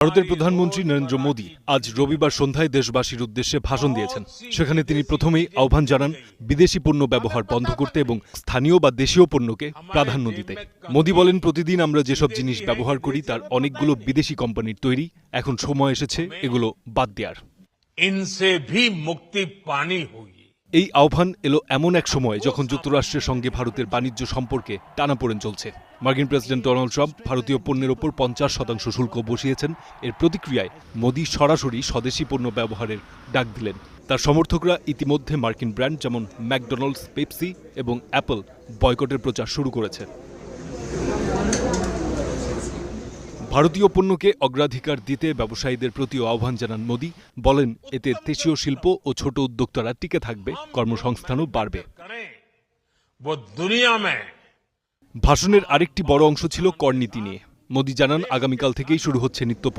ভারতের প্রধানমন্ত্রী নরেন্দ্র মোদী আজ রবিবার সন্ধ্যায় দেশবাসীর উদ্দেশ্যে ভাষণ দিয়েছেন। সেখানে তিনি প্রথমেই আহ্বান জানান বিদেশি পণ্য ব্যবহার বন্ধ করতে এবং স্থানীয় বা দেশীয় পণ্যকে প্রাধান্য দিতে। মোদী বলেন, প্রতিদিন আমরা যেসব জিনিস ব্যবহার করি, তার অনেকগুলো বিদেশি কোম্পানির তৈরি। এখন সময় এসেছে, এগুলো বাদ দেওয়ার ইনসে ভি মুক্তি পানি হই। এই আহ্বান এলো এমন এক সময় যখন যুক্তরাষ্ট্রের সঙ্গে ভারতের বাণিজ্য সম্পর্কে টানাপোড়েন চলছে। মার্কিন প্রেসিডেন্ট ডোনাল্ড ট্রাম্প ভারতীয় পণ্যের ওপর পঞ্চাশ শতাংশ শুল্ক বসিয়েছেন। এর প্রতিক্রিয়ায় মোদী সরাসরি স্বদেশি পণ্য ব্যবহারের ডাক দিলেন। তার সমর্থকরা ইতিমধ্যে মার্কিন ব্র্যান্ড যেমন ম্যাকডোনাল্ডস, পেপসি এবং অ্যাপল বয়কটের প্রচার শুরু করেছে। ভারতীয় পণ্যকে অগ্রাধিকার দিতে ব্যবসায়ীদের প্রতিও আহ্বান জানান মোদী। বলেন, এতে দেশীয় শিল্প ও ছোট উদ্যোক্তারা টিকে থাকবে, কর্মসংস্থানও বাড়বে। ভাষণের আরেকটি বড় অংশ ছিল করনীতি নিয়ে। মোদী জানান, আগামীকাল থেকেই শুরু হচ্ছে নিত্য